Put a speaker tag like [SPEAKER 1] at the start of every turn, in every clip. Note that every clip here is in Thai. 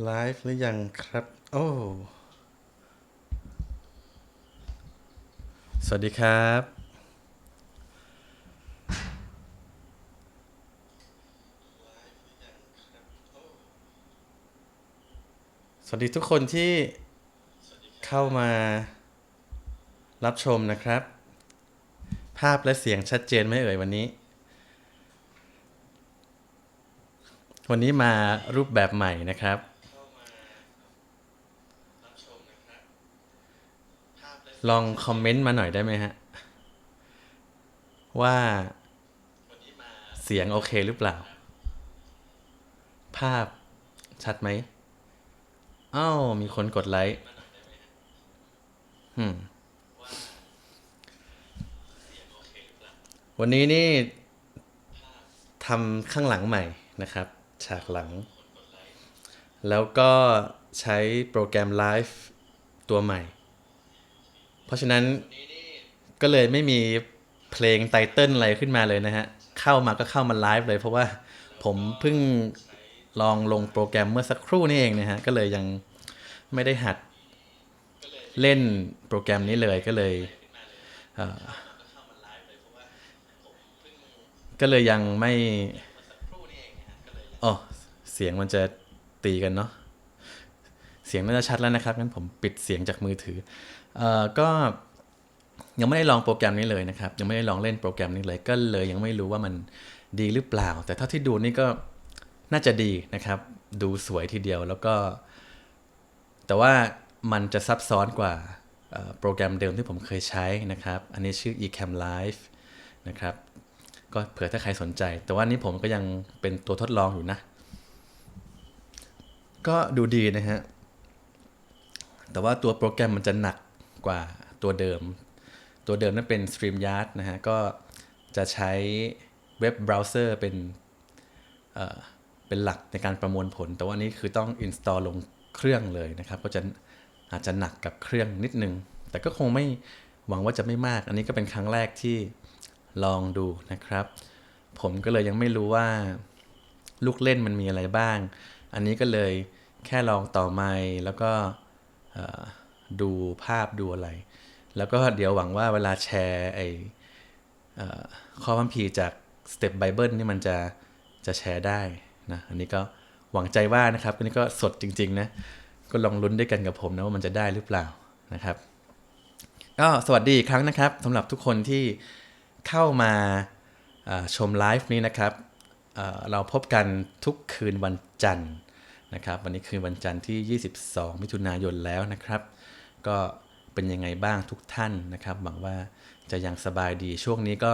[SPEAKER 1] ไลฟ์หรือยังครับ โอ้ สวัสดีครับ สวัสดีทุกคนที่เข้ามารับชมนะครับ ภาพและเสียงชัดเจนไหมเอ่ยวันนี้ วันนี้มารูปแบบใหม่นะครับ ลองคอมเมนต์มาหน่อยได้ไหมฮะ ว่าเสียงโอเคหรือเปล่า ภาพชัดไหมอ้าวมีคนกดไลค์อืมวันนี้นี่ทำข้างหลังใหม่นะครับ ฉากหลัง แล้วก็ใช้โปรแกรมไลฟ์ตัวใหม่ ราะฉะนั้นก็เลยไม่มีเพลงไตเติลอะไรขึ้นมาเลยนะฮะ เข้ามาก็เข้ามาไลฟ์เลยเพราะว่าผมเพิ่งลองลงโปรแกรมเมื่อสักครู่นี่เองนะฮะ ก็เลยยังไม่ได้หัดเล่นโปรแกรมนี้เลยก็เลยก็เลยยังไม่อ๋อเสียงมันจะตีกันเนาะเสียงน่าจะชัดแล้วนะครับงั้นผมปิดเสียงจากมือถือ ก็ยังไม่ได้ลองโปรแกรมนี้เลยนะครับ ยังไม่ได้ลองเล่นโปรแกรมนี้เลย ก็เลยยังไม่รู้ว่ามันดีหรือเปล่า แต่เท่าที่ดูนี่ก็น่าจะดีนะครับ ดูสวยทีเดียวแล้วก็ แต่ว่ามันจะซับซ้อนกว่าโปรแกรมเดิมที่ผมเคยใช้นะครับ อันนี้ชื่อ eCam Live นะครับ ก็เผื่อถ้าใครสนใจ แต่ว่านี้ผมก็ยังเป็นตัวทดลองอยู่นะ ก็ดูดีนะฮะ แต่ว่าตัวโปรแกรมมันจะหนัก กว่าตัวเดิม ตัวเดิมนั้นเป็น StreamYard นะฮะ ก็จะใช้เว็บเบราว์เซอร์เป็นเป็นหลักในการประมวลผล แต่ว่านี้คือต้อง install ลงเครื่องเลยนะครับ ก็จะอาจจะหนักกับเครื่องนิดนึง แต่ก็คงไม่หวังว่าจะไม่มาก อันนี้ก็เป็นครั้งแรกที่ลองดูนะครับ ผมก็เลยยังไม่รู้ว่าลูกเล่นมันมีอะไรบ้าง อันนี้ก็เลยแค่ลองต่อไมค์แล้วก็ ดูภาพดูอะไร แล้วก็เดี๋ยวหวังว่าเวลาแชร์ไออข้อพัมพีจาก Step Bible นี่มันจะจะแชร์ได้นะอันนี้ก็หวังใจว่านะครับอันนี้ก็สดจริง ๆ นะ ก็ลองลุ้นด้วยกันกับผมนะว่ามันจะได้หรือเปล่านะครับก็สวัสดีอีกครั้งนะครับสำหรับทุกคนที่เข้ามาชมไลฟ์นี้นะครับเอ่อเราพบกันทุกคืนวันจันทร์นะครับ วันนี้คืนวันจันทร์ที่ 22 มิถุนายนแล้วนะครับ ก็เป็นยังไงบ้างทุกท่านนะครับหวังว่าจะยังสบายดีช่วงนี้ก็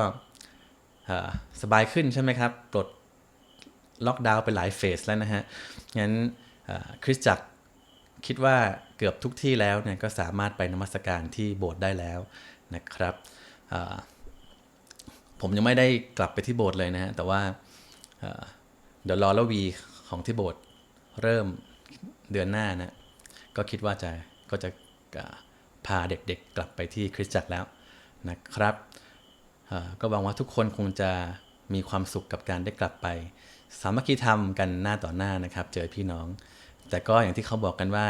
[SPEAKER 1] สบายขึ้นใช่ไหมครับปลดล็อกดาวน์ไปหลายเฟสแล้วนะฮะงั้นคริสจักรคิดว่าเกือบทุกที่แล้วเนี่ยก็สามารถไปนมัสการที่โบสถ์ได้แล้วนะครับผมยังไม่ได้กลับไปที่โบสถ์เลยนะฮะแต่ว่าเดี๋ยวรอละวีของที่โบสถ์เริ่มเดือนหน้านะก็คิดว่าจะก็จะ พาเด็กๆกลับไปที่คริสตจักรแล้วนะครับ ก็หวังว่าทุกคนคงจะมีความสุขกับการได้กลับไป สามัคคีธรรมกันหน้าต่อหน้านะครับ เจอพี่น้อง แต่ก็อย่างที่เขาบอกกันว่า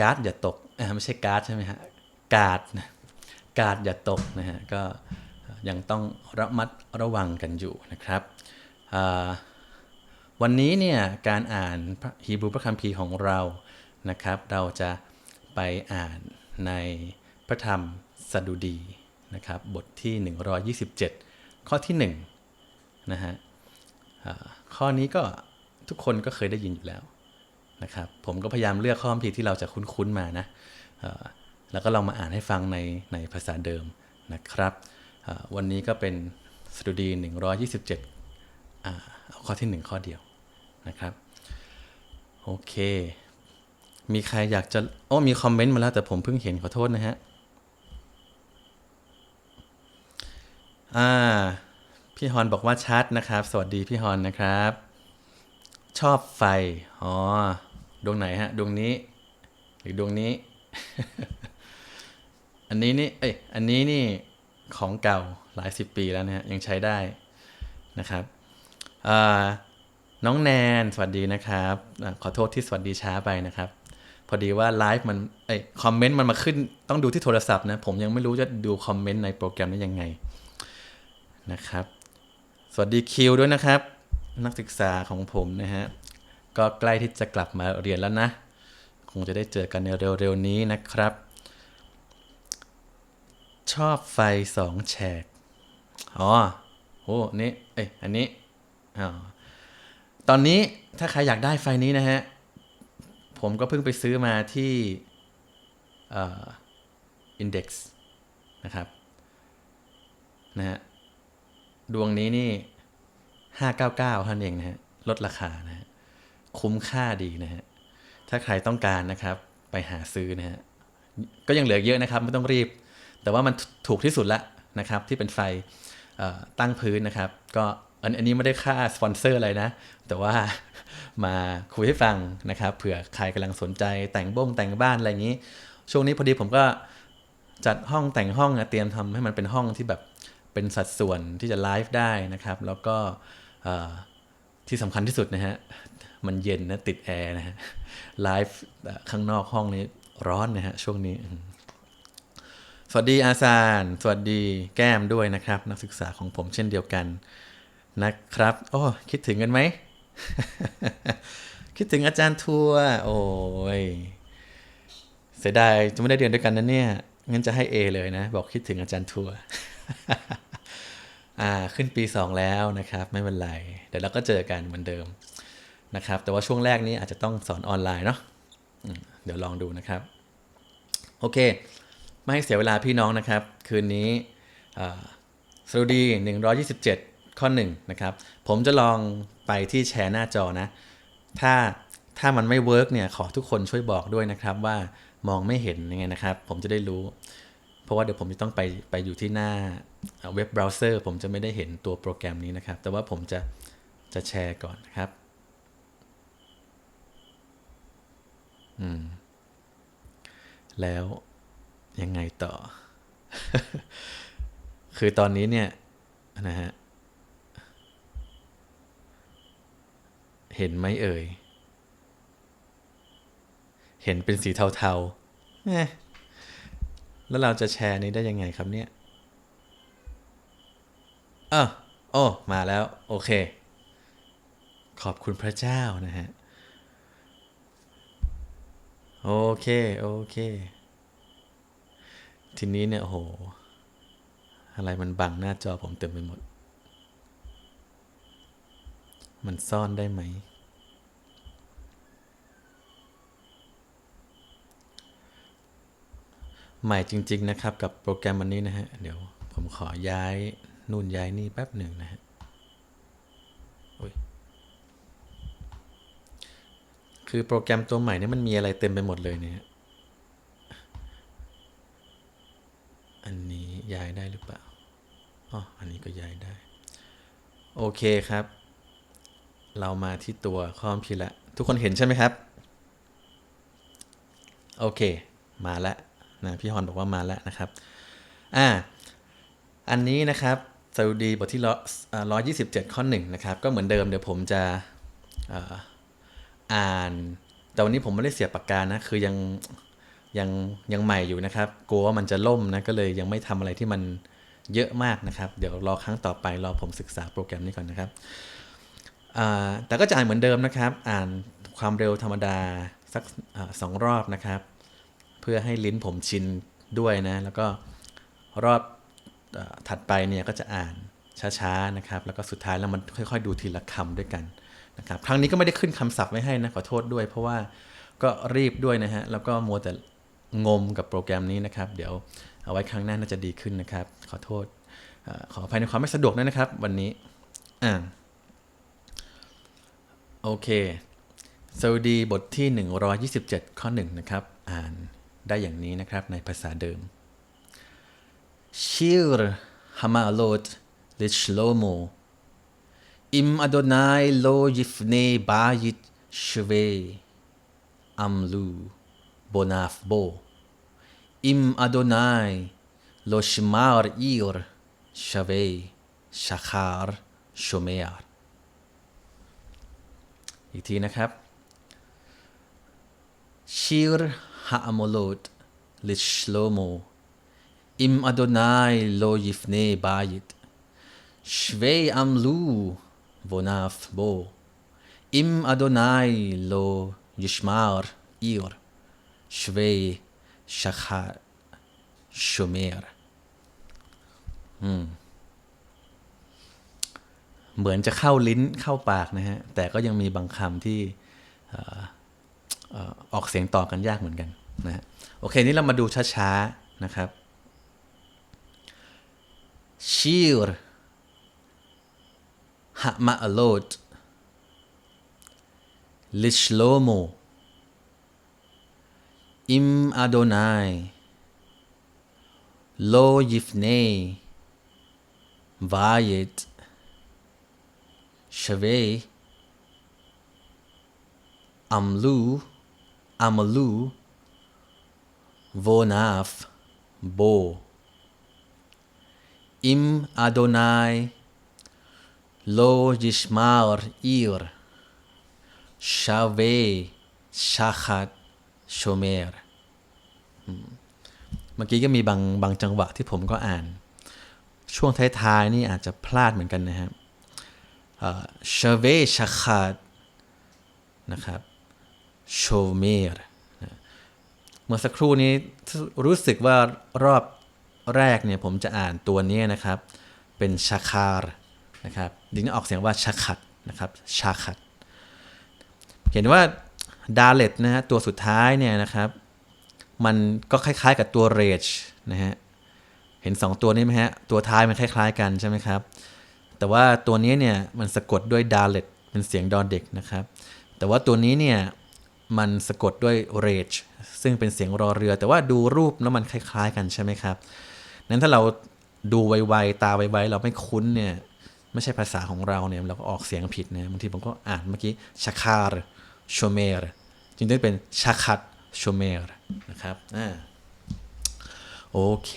[SPEAKER 1] การ์ดอย่าตกไม่ใช่การ์ดใช่ไหมฮะการ์ดการ์ดอย่าตกนะฮะก็ยังต้องระมัดระวังกันอยู่นะครับวันนี้เนี่ยการอ่านฮีบรูพระคัมภีร์ของเรานะครับ เราจะ ไปอ่านในพระธรรมสดุดีนะครับบทที่ 127 ข้อที่1นะฮะข้อนี้ก็ทุกคนก็เคยได้ยินอยู่แล้วนะครับผมก็พยายามเลือกข้อคัมภีร์ที่เราจะคุ้นๆมานะแล้วก็ลองมาอ่านให้ฟังในในภาษาเดิมนะครับวันนี้ก็เป็นสดุดี 127อ่าเอาข้อที่ 1 ข้อเดียวนะครับโอเค มีใครอยากจะโอ้มีคอมเมนต์มาแล้วแต่ผมเพิ่งเห็นขอโทษนะฮะ อ่า พี่ฮอนบอกว่าชัดนะครับ สวัสดีพี่ฮอนนะครับ ชอบไฟ อ๋อ ดวงไหนฮะ ดวงนี้ หรือดวงนี้ อันนี้นี่ เอ้ย อันนี้นี่ของเก่าหลายสิบปีแล้วนะฮะ ยังใช้ได้นะครับอ่าน้องแนน สวัสดีนะครับ ขอโทษที่สวัสดีช้าไปนะครับ พอดีว่าไลฟ์มันเอ้ยคอมเมนต์มันมาขึ้นต้องดูที่โทรศัพท์นะ ผมยังไม่รู้จะดูคอมเมนต์ในโปรแกรมนี้ยังไงนะครับ สวัสดีคิวด้วยนะครับ นักศึกษาของผมนะฮะ ก็ใกล้ที่จะกลับมาเรียนแล้วนะ คงจะได้เจอกันในเร็วๆนี้นะครับ ชอบไฟสองแฉกอ๋อโอ้นี่เอ้ยอันนี้อ๋อตอนนี้ถ้าใครอยากได้ไฟนี้นะฮะ ผมก็เพิ่งไปซื้อมาที่เอ่อ index นะครับนะฮะดวงนี้นี่ 599เท่านั้นเองนะฮะลดราคานะฮะคุ้มค่าดีนะฮะถ้าใครต้องการนะครับไปหาซื้อนะฮะก็ยังเหลือเยอะนะครับไม่ต้องรีบ แต่ว่ามันถูกที่สุดละนะครับ ที่เป็นไฟตั้งพื้นนะครับ ก็ อันอันนี้ไม่ได้ค่าสปอนเซอร์อะไรนะ แต่ว่ามาคุยให้ฟังนะครับเผื่อใครกำลังสนใจแต่งบ้งแต่งบ้านอะไรอย่างนี้ ช่วงนี้พอดีผมก็จัดห้องแต่งห้องเตรียมทำให้มันเป็นห้องที่แบบเป็นสัดส่วนที่จะไลฟ์ได้นะครับ แล้วก็ที่สำคัญที่สุดนะฮะ มันเย็นนะติดแอร์นะฮะไลฟ์ข้างนอกห้องนี้ร้อนนะฮะช่วงนี้ สวัสดีอาซาน สวัสดีแก้มด้วยนะครับ นักศึกษาของผมเช่นเดียวกัน นะครับ โอ้ คิดถึงกันไหม คิดถึงอาจารย์ทัวร์โอ้ย เสียดายจะไม่ได้เรียนด้วยกันนะเนี่ย งั้นจะให้ A เลยนะ บอกคิดถึงอาจารย์ทัวร์อ่า ขึ้นปี 2 แล้วนะครับ ไม่เป็นไร เดี๋ยวเราก็เจอกันเหมือนเดิมนะครับ แต่ว่าช่วงแรกนี้อาจจะต้องสอนออนไลน์เนาะเดี๋ยวลองดูนะครับ โอเค ไม่ให้เสียเวลาพี่น้องนะครับ คืนนี้สรุดี 127 ข้อ1นนะครับ ผมจะลองไปที่แชร์หน้าจอนะ ถ้าถ้ามันไม่เวิร์กเนี่ยขอทุกคนช่วยบอกด้วยนะครับว่ามองไม่เห็นยังไงนะครับ ผมจะได้รู้ เพราะว่าเดี๋ยวผมจะต้องไปไปอยู่ที่หน้าเว็บเบราว์เซอร์ผมจะไม่ได้เห็นตัวโปรแกรมนี้นะครับ แต่ว่าผมจะจะแชร์ก่อนนะครับ อืม แล้วยังไงต่อ คือตอนนี้เนี่ยนะฮะ เห็นไหมเอ่ย เห็นเป็นสีเทาๆแล้วเราจะแชร์นี้ได้ยังไงครับเนี่ยอ้าโอ้ มาแล้ว โอเค ขอบคุณพระเจ้านะฮะ โอเค โอเค ทีนี้เนี่ยโอ้โห อะไรมันบังหน้าจอผมเต็มไปหมด มันซ่อนได้ไหม ใหม่จริง ๆ นะครับกับโปรแกรมวันนี้นะฮะ เดี๋ยวผมขอย้ายนู่นย้ายนี่แป๊บหนึ่งนะฮะคือโปรแกรมตัวใหม่นี่มันมีอะไรเต็มไปหมดเลยเนี่ย อันนี้ย้ายได้หรือเปล่า อ๋อ อันนี้ก็ย้ายได้ โอเคครับ เรามาที่ตัวข้อมพีละทุกคนเห็นใช่ไหมครับ โอเค มาแล้วนะพี่ฮอนบอกว่ามาแล้วนะครับ อ่า อันนี้นะครับสรุดีบทที่ร้อยยี่สิบเจ็ดข้อหนึ่งนะครับ ก็เหมือนเดิมเดี๋ยวผมจะอ่าน แต่วันนี้ผมไม่ได้เสียบปากกานะ คือยังยังยังใหม่อยู่นะครับ กลัวว่ามันจะล่มนะ ก็เลยยังไม่ทำอะไรที่มันเยอะมากนะครับ เดี๋ยวรอครั้งต่อไปรอผมศึกษาโปรแกรมนี้ก่อนนะครับ แต่ก็จะอ่านเหมือนเดิมนะครับ อ่านความเร็วธรรมดาสักอสองรอบนะครับ เพื่อให้ลิ้นผมชินด้วยนะ แล้วก็รอบอถัดไปเนี่ยก็จะอ่านช้าๆนะครับ แล้วก็สุดท้ายแล้วมันค่อยๆ ดูทีละคำด้วยกันนะครับ ครั้งนี้ก็ไม่ได้ขึ้นคำศัพท์ไว้ให้นะขอโทษด้วย เพราะว่าก็รีบด้วยนะฮะ แล้วก็มัวแต่งมกับโปรแกรมนี้นะครับ เดี๋ยวเอาไว้ครั้งหน้าน่าจะดีขึ้นนะครับ ขอโทษอขออภัยในความไม่สะดวกด้วยนะครับ วันนี้อ่า โอเคซาอุดีบทที่ 127 ข้อ 1 นะครับ อ่านได้อย่างนี้นะครับในภาษาเดิมชิรฮามาโลดลิชโลโมอิมอดนายโลยิฟเนบายิตชเวอัมลูโบนาฟโบอิมอดนายโลชมาร์อีร์ชเวชาคาร์ชเมียร์ อีกทีนะครับชิรฮะอโมโลดลิชโลโมอิมอโดนายโลยิฟเนบายิตชเวอัมลูวนาฟโบอิมอโดนายโลยิชมาร์อีร์ชเวชคาชูเมร์อืม เหมือนจะเข้าลิ้นเข้าปากนะฮะ แต่ก็ยังมีบางคำที่ออกเสียงต่อกันยากเหมือนกันนะฮะโอเค นี่เรามาดูช้าๆนะครับชีรหะมาอโลดลิชโลโมอิมอาโดนายโลยิฟเนวายต Shavei, Amlu, Amalu, Vonaf, Bo. Im Adonai, Lo Yishmar Ir, Shavei, Shachat, Shomer. เมื่อกี้ก็มีบางบางจังหวะที่ผมก็อ่าน ช่วงท้ายๆนี่อาจจะพลาดเหมือนกันนะครับ ชเวชคาดนะครับโชเมรเมื่อสักครู่นี้รู้สึกว่ารอบแรกเนี่ยผมจะอ่านตัวนี้นะครับ เป็นชาคารนะครับดิงออกเสียงว่าชาคัดนะครับชาคัด เห็นว่าดาเลตนะฮะตัวสุดท้ายเนี่ยนะครับ มันก็คล้ายๆกับตัวเรจนะฮะเห็น 2 ตัวนี้ไหมฮะตัวท้ายมันคล้าย ๆ กันใช่ไหมครับ แต่ว่าตัวนี้เนี่ยมันสะกดด้วยดาเลตเป็นเสียงดอเด็กนะครับ แต่ว่าตัวนี้เนี่ยมันสะกดด้วย rage ซึ่งเป็นเสียงรอเรือ แต่ว่าดูรูปแล้วมันคล้าย ๆ กันใช่ไหมครับนั้นถ้าเราดูไวๆตาไวๆเราไม่คุ้นเนี่ยไม่ใช่ภาษาของเราเนี่ยเราก็ออกเสียงผิดนะบางทีผมก็อ่านเมื่อกี้ชาคาร์ชเมรจริงๆเป็นชาคัดชเมรนะครับอ่าโอเค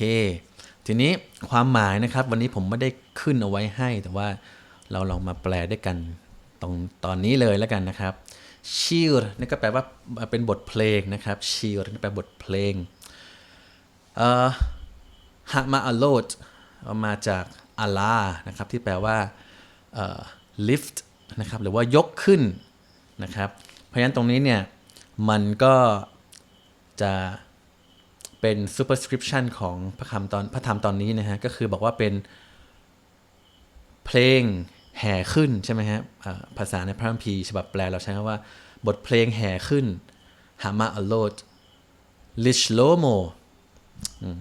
[SPEAKER 1] ทีนี้ความหมายนะครับวันนี้ผมไม่ได้ขึ้นเอาไว้ให้ แต่ว่าเราลองมาแปลด้วยกันตรงตอนนี้เลยแล้วกันนะครับชีรนี่ก็แปลว่าเป็นบทเพลงนะครับชีรนี่แปลบทเพลงเอ่อฮะมาอโลดมาจากอัลลานะครับที่แปลว่าเอ่อ lift นะครับหรือว่ายกขึ้นนะครับ เพราะฉะนั้นตรงนี้เนี่ยมันก็จะ เป็น superscription ของพระคำตอนพระธรรมตอนนี้นะฮะ ก็คือบอกว่าเป็นเพลงแห่ขึ้นใช่ไหมฮะภาษาในพระคัมภีร์ฉบับแปลเราใช้คำว่าบทเพลงแห่ขึ้นฮามาอโลดลิชโลโม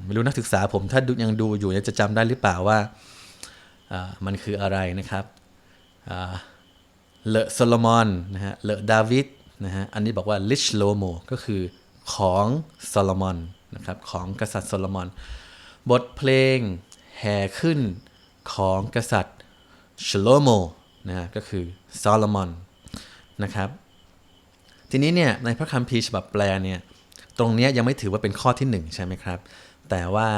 [SPEAKER 1] ไม่รู้นักศึกษาผมถ้ายังดูอยู่จะจำได้หรือเปล่าว่ามันคืออะไรนะครับเลอโซโลมอนนะฮะเลอดาวิดนะฮะอันนี้บอกว่าลิชโลโมก็คือของโซโลมอน นะครับของกษัตริย์โซโลมอน บทเพลงแห่ขึ้นของกษัตริย์ชโลโมนะก็คือโซโลมอนนะครับ ทีนี้เนี่ยในพระคัมภีร์ฉบับแปลเนี่ยตรงนี้ยังไม่ถือว่าเป็นข้อที่หนึ่งใช่ไหมครับ แต่ว่า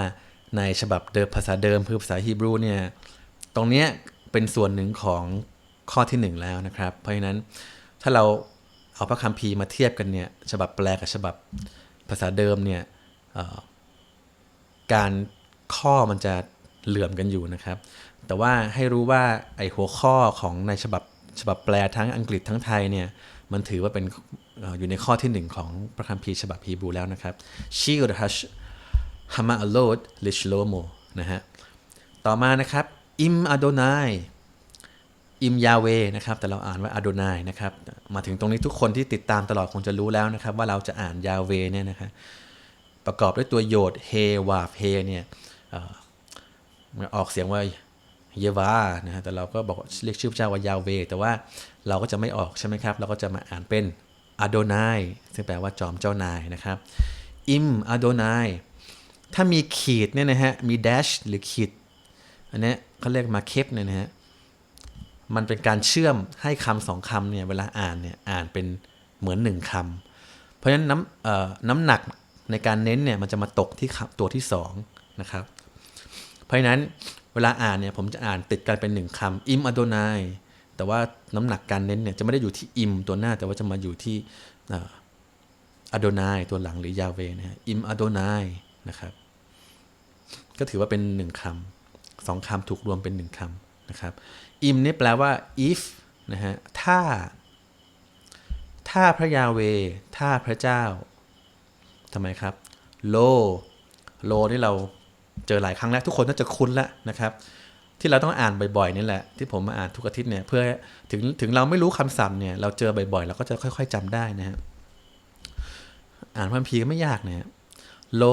[SPEAKER 1] ในฉบับเดิมภาษาเดิมคือภาษาฮีบรูเนี่ยตรงนี้เป็นส่วนหนึ่งของข้อที่หนึ่งแล้วนะครับ เพราะฉะนั้นถ้าเราเอาพระคัมภีร์มาเทียบกันเนี่ยฉบับแปลกับฉบับภาษาเดิมเนี่ย การข้อมันจะเหลื่อมกันอยู่นะครับ แต่ว่าให้รู้ว่าไอหัวข้อของในฉบับฉบับแปลทั้งอังกฤษทั้งไทยเนี่ยมันถือว่าเป็นออยู่ในข้อที่หนึ่งของพระคัมภีร์ฉบับฮีบรูแล้วนะครับชีรฮัชฮามาอโลดลิชโลโมนะฮะต่อมานะครับอิมอโดนายอิมยาเวนะครับแต่เราอ่านว่าอโดนายนะครับมาถึงตรงนี้ทุกคนที่ติดตามตลอดคงจะรู้แล้วนะครับ ว่าเราจะอ่านยาเวเนี่ยนะครับ ประกอบด้วยตัวโยดเฮวาเฮเนี่ยออมันออกเสียงว่าเยวานะฮะแต่เราก็บอกเรียกชื่อพระเจ้าว่ายาเว แต่ว่าเราก็จะไม่ออกใช่ไหมครับ เราก็จะมาอ่านเป็นอโดนายซึ่งแปลว่าจอมเจ้านายนะครับ อิมอโดนายถ้ามีขีดเนี่ยนะฮะ มี dash หรือขีด อันนี้เขาเรียกมาเคปเนี่ยนะฮะ มันเป็นการเชื่อมให้คำสองคำเนี่ย เวลาอ่านเนี่ย อ่านเป็นเหมือนหนึ่งคำ เพราะฉะนั้นน้ำน้ำหนัก ในการเน้นเนี่ยมันจะมาตกที่ตัวที่สองนะครับ เพราะฉะนั้นเวลาอ่านเนี่ยผมจะอ่านติดกันเป็นหนึ่งคำอิมอโดนายแต่ว่าน้ำหนักการเน้นเนี่ยจะไม่ได้อยู่ที่อิมตัวหน้า แต่ว่าจะมาอยู่ที่อโดนายตัวหลังหรือยาเวนะฮะอิมอโดนายนะครับ ก็ถือว่าเป็นหนึ่งคำสองคำถูกรวมเป็นหนึ่งคำนะครับอิมนี่แปลว่า if นะฮะถ้า ถ้าพระยาเว ถ้าพระเจ้า ทำไมครับโลโลนี่เราเจอหลายครั้งแล้วทุกคนน่าจะคุ้นแล้วนะครับ ที่เราต้องอ่านบ่อยๆนี่แหละ ที่ผมมาอ่านทุกอาทิตย์เนี่ยเพื่อถึงถึงเราไม่รู้คำศัพท์เนี่ยเราเจอบ่อยๆเราก็จะค่อยๆจำได้นะฮะอ่านพัมพีก็ไม่ยากนะฮะโล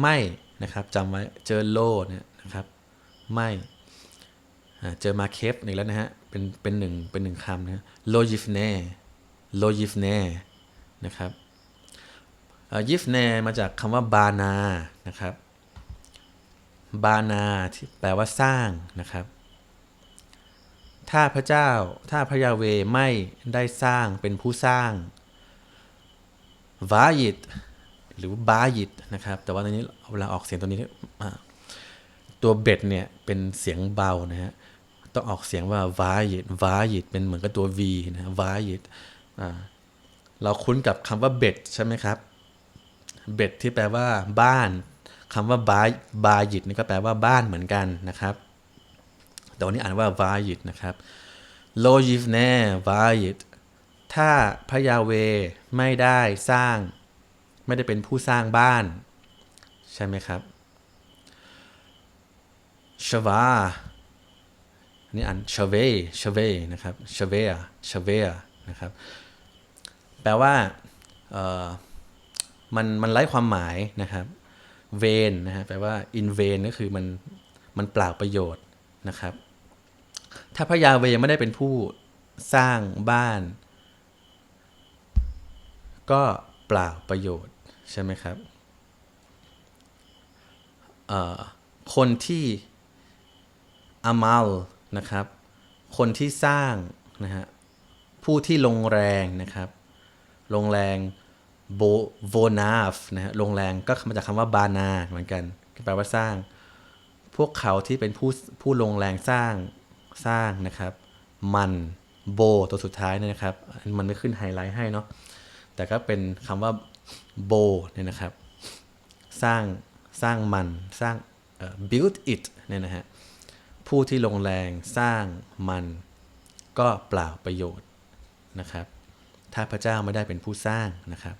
[SPEAKER 1] ไม่นะครับจำไว้เจอโลเนี่ยนะครับ ไม่เจอมาเคฟอีกแล้วนะฮะ เป็นเป็นหนึ่งเป็นหนึ่งคำนะโลยิฟเน่โลยิฟเน่นะครับ ยิฟเน่มาจากคำว่าบานานะครับ บานาที่แปลว่าสร้างนะครับ ถ้าพระเจ้าถ้าพระยาเวไม่ได้สร้างเป็นผู้สร้างวายิตหรือบายิตนะครับ แต่ว่าตอนนี้เวลาออกเสียงตัวนี้ตัวเบ็ดเนี่ยเป็นเสียงเบานะฮะต้องออกเสียงว่าวายิตวายิตเป็นเหมือนกับตัว V นะวายิตเราคุ้นกับคำว่าเบ็ดใช่ไหมครับ เบ็ดที่แปลว่าบ้านคำว่าบาบายิตนี่ก็แปลว่าบ้านเหมือนกันนะครับแต่วันนี้อ่านว่าวายิตนะครับโลยิฟเน่วายิตถ้าพระยาเวไม่ได้สร้าง ไม่ได้เป็นผู้สร้างบ้าน ใช่ไหมครับชวาอันนี้อ่านชเวชเวนะครับชเวชเวนะครับ แปลว่า มันมันไร้ความหมายนะครับเวนนะฮะแปลว่า in vain ก็คือมันมันเปล่าประโยชน์นะครับ ถ้าพระยาเวไม่ได้เป็นผู้สร้างบ้าน ก็เปล่าประโยชน์ใช่ไหมครับคนที่อามัลนะครับ คนที่สร้างนะฮะผู้ที่ลงแรงนะครับ ลงแรง โบโวนาฟนะฮะลงแรงก็มาจากคำว่าบานาเหมือนกันแปลว่าสร้าง พวกเขาที่เป็นผู้ผู้ลงแรงสร้างสร้างนะครับ มันโบตัวสุดท้ายเนี่ยนะครับ มันไม่ขึ้นไฮไลท์ให้เนาะแต่ก็เป็นคำว่าโบเนี่ยนะครับ สร้างสร้างมันสร้าง build it เนี่ยนะฮะผู้ที่ลงแรงสร้างมันก็เปล่าประโยชน์นะครับ ถ้าพระเจ้าไม่ได้เป็นผู้สร้างนะครับ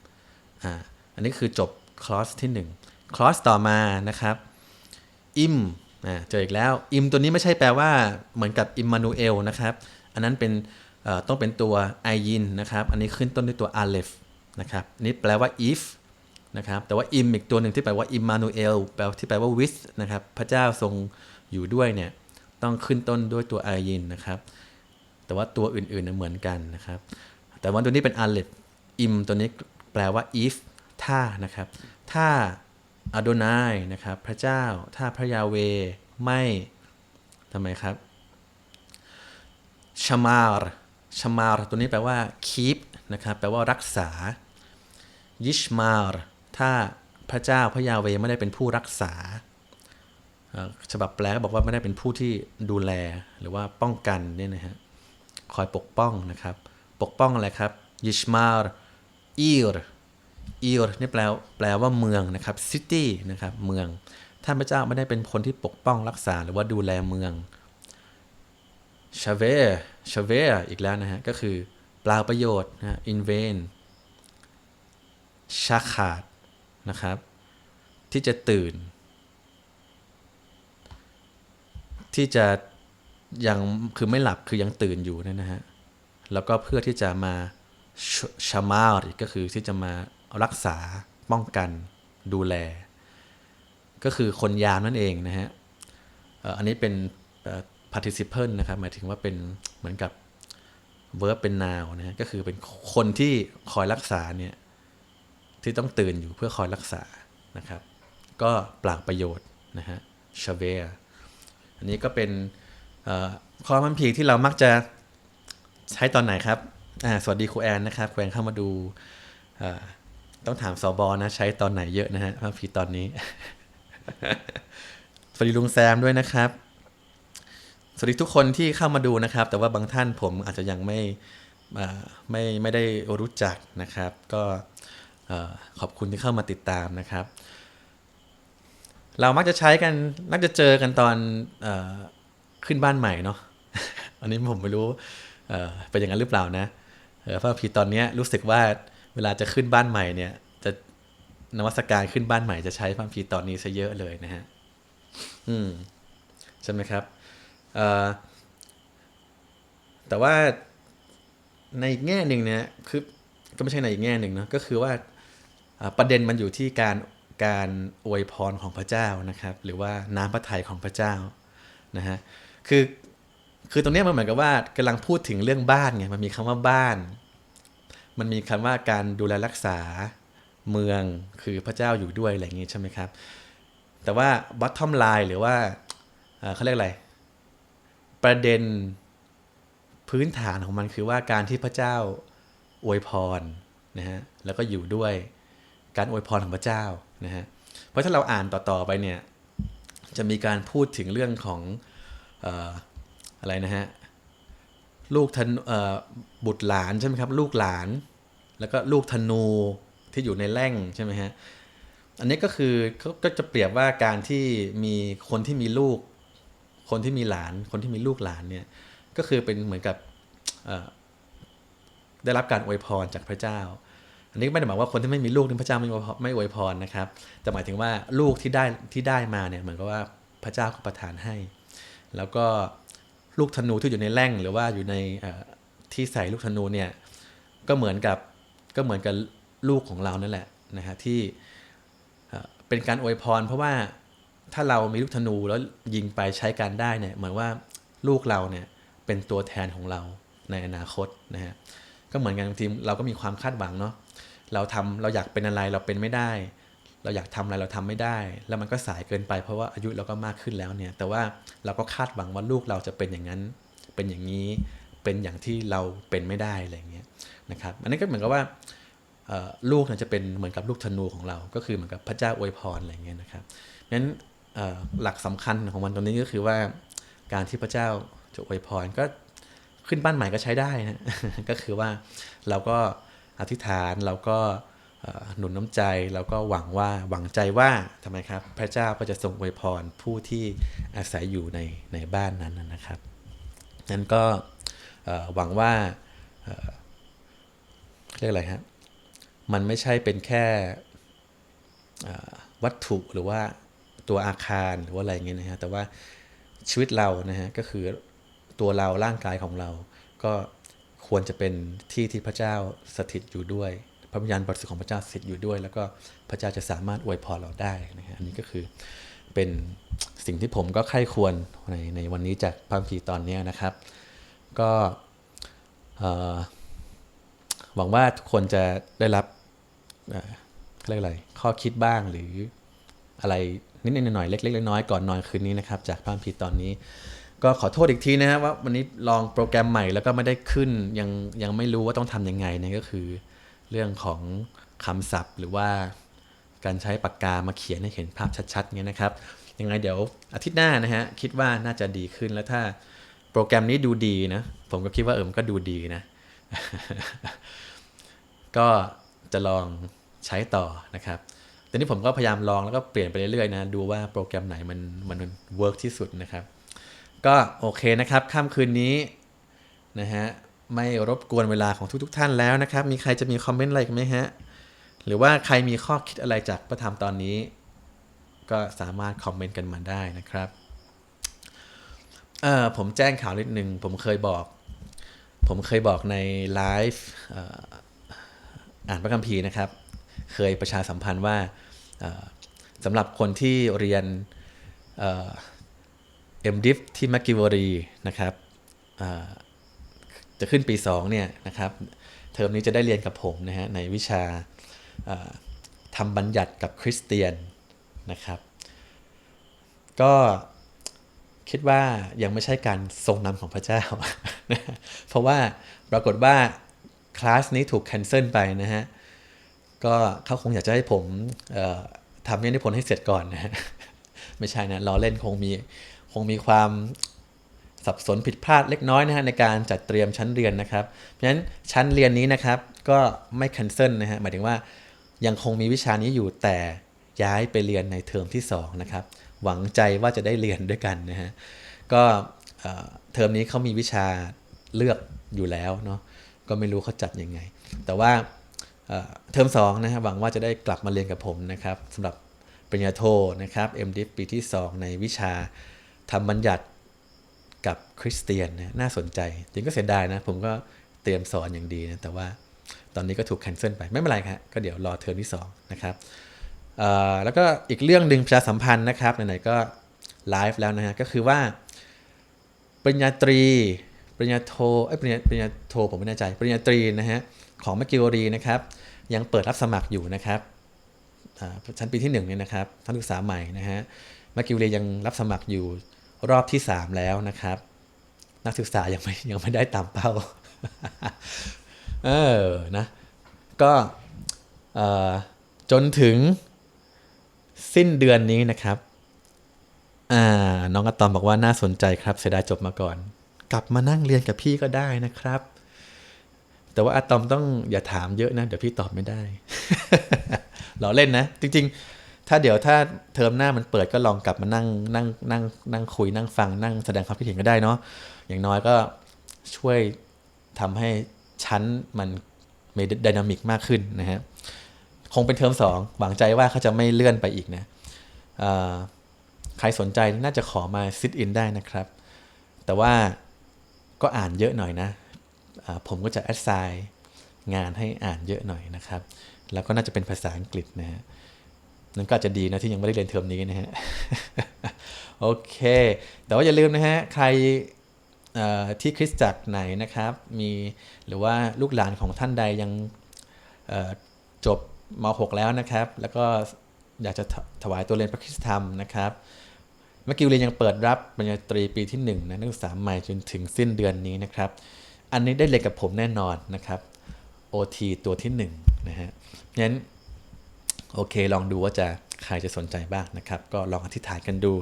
[SPEAKER 1] อ่าอันนี้คือจบคลอสที่1คลอสต่อมานะครับอิมอ่าเจออีกแล้วอิมตัวนี้ไม่ใช่แปลว่าเหมือนกับอิมมานูเอลนะครับ อันนั้นเป็นต้องเป็นตัวไอยินนะครับ อันนี้ขึ้นต้นด้วยตัวอาเลฟนะครับนี่แปลว่า if นะครับแต่ว่าอิมอีกตัวหนึ่งที่แปลว่าอิมมานูเอลแปลที่แปลว่า with นะครับพระเจ้าทรงอยู่ด้วยเนี่ยต้องขึ้นต้นด้วยตัวไอยินนะครับ แต่ว่าตัวอื่นๆเหมือนกันนะครับ แต่ว่าตัวนี้เป็นอาเลฟอิมตัวนี้ ลว่า if ถ้านะครับ ถ้าอโดนายนะครับ พระเจ้า ถ้าพระยาเวไม่ทำไมครับชมาร์ชมาร์ตัวนี้แปลว่า keep นะครับ แปลว่ารักษา ยิชมาร์ถ้าพระเจ้าพระยาเวไม่ได้เป็นผู้รักษา ฉบับแปลก็บอกว่าไม่ได้เป็นผู้ที่ดูแลหรือว่าป้องกันเนี่ยนะฮะ คอยปกป้องนะครับ ปกป้องอะไรครับ ยิชมาร์ อีร์อีร์นี่แปลแปลว่าเมืองนะครับซิตี้นะครับเมือง ท่านพระเจ้าไม่ได้เป็นคนที่ปกป้องรักษาหรือว่าดูแลเมืองชาเวชาเวอีกแล้วนะฮะ ก็คือเปล่าประโยชน์นะ in vain ชาขาดนะครับ ที่จะตื่น ที่จะยังคือไม่หลับคือยังตื่นอยู่นะฮะ แล้วก็เพื่อที่จะมา ชามาร์ก็คือที่จะมารักษาป้องกันดูแล ก็คือคนยามนั่นเองนะฮะอันนี้เป็น participle นะครับ หมายถึงว่าเป็นเหมือนกับ verb เป็น noun นะฮะก็คือเป็นคนที่คอยรักษาเนี่ยที่ต้องตื่นอยู่เพื่อคอยรักษานะครับ ก็เปล่าประโยชน์นะฮะชเวอันนี้ก็เป็นข้อมันพีที่เรามักจะใช้ตอนไหนครับ สวัสดีครูแอนนะครับครูแอนเข้ามาดูต้องถามสอบอนะ ใช้ตอนไหนเยอะนะฮะพัมพีตอนนี้ สวัสดีลุงแซมด้วยนะครับ สวัสดีทุกคนที่เข้ามาดูนะครับ แต่ว่าบางท่านผมอาจจะยังไม่ไม่ไม่ได้รู้จักนะครับ ก็ขอบคุณที่เข้ามาติดตามนะครับ เรามักจะใช้กันมักจะเจอกันตอนอขึ้นบ้านใหม่เนาะอันนี้ผมไม่รู้เป็นอย่างนั้นหรือเปล่านะ เออพราะพีตอนนี้รู้สึกว่าเวลาจะขึ้นบ้านใหม่เนี่ย จะนวัตการขึ้นบ้านใหม่จะใช้พระพีตอนนี้ซะเยอะเลยนะฮะอืมใช่ไหมครับเอ่อแต่ว่าในอีกแง่หนึ่งเนี่ยคือก็ไม่ใช่ในอีกแง่หนึ่งเนาะก็คือว่าอ่าประเด็นมันอยู่ที่การการอวยพรของพระเจ้านะครับ หรือว่าน้ำพระทัยของพระเจ้านะฮะคือ คือตรงนี้มันเหมือนกับว่ากำลังพูดถึงเรื่องบ้านไงมันมีคำว่าบ้าน มันมีคำว่าการดูแลรักษาเมืองคือพระเจ้าอยู่ด้วยอะไรอย่างงี้ใช่ไหมครับ แต่ว่า bottom line หรือว่าเขาเรียกอะไร ประเด็นพื้นฐานของมันคือว่าการที่พระเจ้าอวยพรนะฮะแล้วก็อยู่ด้วยการอวยพรของพระเจ้านะฮะเพราะถ้าเราอ่านต่อๆไปเนี่ยจะมีการพูดถึงเรื่องของ อะไรนะฮะลูกธนบุตรหลานใช่ไหมครับ ลูกหลาน แล้วก็ลูกธนูที่อยู่ในแร่งใช่ไหมฮะอันนี้ก็คือเขาก็จะเปรียบว่าการที่มีคนที่มีลูก คนที่มีหลาน คนที่มีลูกหลานเนี่ยก็คือเป็นเหมือนกับได้รับการอวยพรจากพระเจ้า อันนี้ไม่ได้หมายว่าคนที่ไม่มีลูกนี่พระเจ้าไม่ไม่อวยพรนะครับ แต่หมายถึงว่าลูกที่ได้ที่ได้มาเนี่ยเหมือนกับว่าพระเจ้าก็ประทานให้ แล้วก็ ลูกธนูที่อยู่ในแร่งหรือว่าอยู่ในที่ใส่ลูกธนูเนี่ยก็เหมือนกับก็เหมือนกับลูกของเรานั่นแหละนะฮะที่เอ่อเป็นการอวยพร เพราะว่าถ้าเรามีลูกธนูแล้วยิงไปใช้การได้เนี่ยเหมือนว่าลูกเราเนี่ยเป็นตัวแทนของเราในอนาคตนะฮะก็เหมือนกันบางทีเราก็มีความคาดหวังเนาะเราทำเราอยากเป็นอะไรเราเป็นไม่ได้ เราอยากทำอะไรเราทำไม่ได้ แล้วมันก็สายเกินไปเพราะว่าอายุเราก็มากขึ้นแล้วเนี่ย แต่ว่าเราก็คาดหวังว่าลูกเราจะเป็นอย่างนั้น เป็นอย่างนี้เป็นอย่างที่เราเป็นไม่ได้อะไรเงี้ยนะครับอันนี้ก็เหมือนกับว่าลูกเนี่ยจะเป็นเหมือนกับลูกธนูของเรา ก็คือเหมือนกับพระเจ้าอวยพรอะไรเงี้ยนะครับงั้นหลักสำคัญของมันตรงนี้ก็คือว่าการที่พระเจ้าจะอวยพรก็ขึ้นบ้านใหม่ก็ใช้ได้นะก็คือว่าเราก็อธิษฐานเราก็ หนุนน้ำใจเราก็หวังว่าหวังใจว่าทำไมครับ พระเจ้าก็จะทรงอวยพรผู้ที่อาศัยอยู่ในในบ้านนั้นนะครับนั้นก็หวังว่าเรียกอะไรฮะมันไม่ใช่เป็นแค่วัตถุหรือว่าตัวอาคารหรือว่าอะไรเงี้ยนะฮะแต่ว่าชีวิตเรานะฮะก็คือตัวเราร่างกายของเรา ก็ควรจะเป็นที่ที่พระเจ้าสถิตอยู่ด้วย ระวิญญาณบริสุทธิ์ของพระเจ้าสถิตอยู่ด้วย แล้วก็พระเจ้าจะสามารถอวยพรเราได้นะฮะอันนี้ก็คือเป็นสิ่งที่ผมก็ใคร่ควรในในวันนี้จากพระคัมภีตอนนี้นะครับ ก็หวังว่าทุกคนจะได้รับเอ่อเขาเรียกอะไรข้อคิดบ้างหรืออะไรนิดๆหน่อยๆเล็กๆน้อยๆก่อนนอนคืนนี้นะครับจากพระคัมภีตอนนี้ ก็ขอโทษอีกทีนะครับว่าวันนี้ลองโปรแกรมใหม่แล้วก็ไม่ได้ขึ้นยังยังไม่รู้ว่าต้องทำยังไงนี่ยก็คือ เรื่องของคำศัพท์ หรือว่าการใช้ปากกามาเขียนให้เห็นภาพชัดๆเงี้ยนะครับยังไงเดี๋ยวอาทิตย์หน้านะฮะคิดว่าน่าจะดีขึ้นแล้วถ้าโปรแกรมนี้ดูดีนะผมก็คิดว่าเออมันก็ดูดีนะ ก็จะลองใช้ต่อนะครับแต่นี้ผมก็พยายามลองแล้วก็เปลี่ยนไปเรื่อยๆนะดูว่าโปรแกรมไหนมันมันเวิร์กที่สุดนะครับ ก็โอเคนะครับค่ำคืนนี้นะฮะ ไม่รบกวนเวลาของทุกๆทท่านแล้วนะครับ มีใครจะมีคอมเมนต์อะไรกันไหมฮะ หรือว่าใครมีข้อคิดอะไรจากพระธรรมตอนนี้ ก็สามารถคอมเมนต์กันมาได้นะครับเออผมแจ้งข่าวนิดนึงผมเคยบอก ผมเคยบอกในไลฟ์อ่ออ่านพระคัมภีร์นะครับ เคยประชาสัมพันธ์ว่าสำหรับคนที่เรียนเอ่อ MDiv ที่มักกิวรีนะครับ จะขึ้นปี2เนี่ยนะครับเทอมนี้จะได้เรียนกับผมนะฮะในวิชาทำบัญญัติกับคริสเตียนนะครับก็คิดว่ายังไม่ใช่การทรงนำของพระเจ้า เพราะว่าปรากฏว่าคลาสนี้ถูกแคนเซิลไปนะฮะ ก็เขาคงอยากจะให้ผมทำเรื่องนิพนธ์ให้เสร็จก่อนนะฮะ ไม่ใช่นะล้อเล่นคงมีคงมีความ สับสนผิดพลาดเล็กน้อยนะฮะในการจัดเตรียมชั้นเรียนนะครับ เพราะฉะนั้นชั้นเรียนนี้นะครับก็ไม่ cancel นะฮะหมายถึงว่ายังคงมีวิชานี้อยู่แต่ย้ายไปเรียนในเทอมที่2นะครับหวังใจว่าจะได้เรียนด้วยกันนะฮะก็เทอมนี้เขามีวิชาเลือกอยู่แล้วเนาะก็ไม่รู้เขาจัดยังไง แต่ว่าเอ่อเทอม2นะฮะหวังว่าจะได้กลับมาเรียนกับผมนะครับสำหรับปริญญาโทนะครับ MDiv ปีที่ 2 ในวิชาทำบัญญัติ กับคริสเตียนนะน่าสนใจจริงก็เสียดายนะ ผมก็เตรียมสอนอย่างดีนะ แต่ว่าตอนนี้ก็ถูกแคนเซิลไปไม่เป็นไรครับก็เดี๋ยวรอเทอมที่2นะครับแล้วก็อีกเรื่องหนึ่งประชาสัมพันธ์นะครับไหนๆก็ไลฟ์แล้วนะฮะก็คือว่าปริญญาตรีปริญญาโทเอ้ยปริญญาปริญญาโทผมไม่แน่ใจ ปริญญาตรีนะฮะของมกกิวรีนะครับ ยังเปิดรับสมัครอยู่นะครับชั้นปีที่1เนี่ยนะครับนักศึกษาใหม่นะฮะมกิวเรียังรับสมัครอยู่ รอบที่ 3 แล้วนะครับ นักศึกษายังไม่ยังไม่ได้ตามเป้า เออนะ ก็จนถึงสิ้นเดือนนี้นะครับ อ่า น้องอะตอมบอกว่าน่าสนใจครับ เสียดายจบมาก่อน กลับมานั่งเรียนกับพี่ก็ได้นะครับ แต่ว่าอะตอมต้องอย่าถามเยอะนะ เดี๋ยวพี่ตอบไม่ได้ เราเล่นนะ จริง ๆ ถ้าเดี๋ยวถ้าเทอมหน้ามันเปิดก็ลองกลับมานั่งนั่งนั่งนั่งคุยนั่งฟังนั่งแสดงความคิดเห็นก็ได้เนาะอย่างน้อยก็ช่วยทำให้ชั้นมันมีดินามิกมากขึ้นนะฮะคงเป็นเทอมสองหวังใจว่าเขาจะไม่เลื่อนไปอีกนะใครสนใจน่าจะขอมาซิ t อินได้นะครับ แต่ว่าก็อ่านเยอะหน่อยนะผมก็จะแอดไซน์งานให้อ่านเยอะหน่อยนะครับ แล้วก็น่าจะเป็นภาษาอังกฤษนะฮะ นั่นก็จะดีนะที่ยังไม่ได้เรียนเทอมนี้นะฮะ โอเค แต่ว่าอย่าลืมนะฮะ ใครที่คริสตจักรไหนนะครับ มีหรือว่าลูกหลานของท่านใดยังจบม .6 แล้วนะครับ แล้วก็อยากจะถถวายตัวเรียนพระคริสตธรรมนะครับเมื่อกี้เรียนยังเปิดรับปริญญาตรีปีที่1นะนักศึกษาใหม่จนถึงสิ้นเดือนนี้นะครับ อันนี้ได้เรียนกับผมแน่นอนนะครับ OT ตัวที่1นะฮะงั้น โอเค ลองดูว่าจะใครจะสนใจบ้างนะครับ ก็ลองอธิษฐานกันดู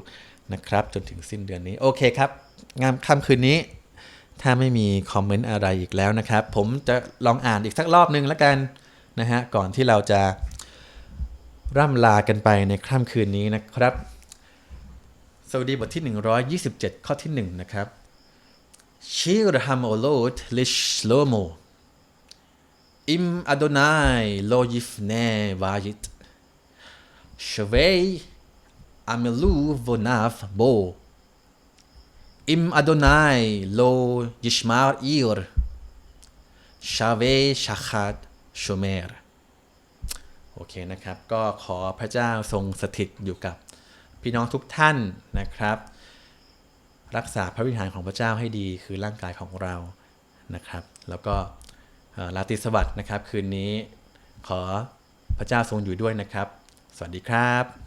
[SPEAKER 1] นะครับ จนถึงสิ้นเดือนนี้ โอเคครับ งามค่ำคืนนี้ ถ้าไม่มีคอมเมนต์อะไรอีกแล้วนะครับ ผมจะลองอ่านอีกสักรอบนึงแล้วกันนะฮะ ก่อนที่เราจะร่ำลากันไปในค่ำคืนนี้นะครับ สวัสดีบทที่ 127 ข้อที่ 1 นะครับ Shir ham olot lish shlomo im Adonai lo yifne vayit shvei amelu vonav bo im Adonai lo yishmar ir shave shachat shomer โอเคนะครับ ก็ขอพระเจ้าทรงสถิตอยู่กับพี่น้องทุกท่านนะครับ รักษาพระวิหารของพระเจ้าให้ดีคือร่างกายของเรานะครับ แล้วก็เอ่อราตรีสวัสดนะครับ คืนนี้ขอพระเจ้าทรงอยู่ด้วยนะครับ สวัสดีครับ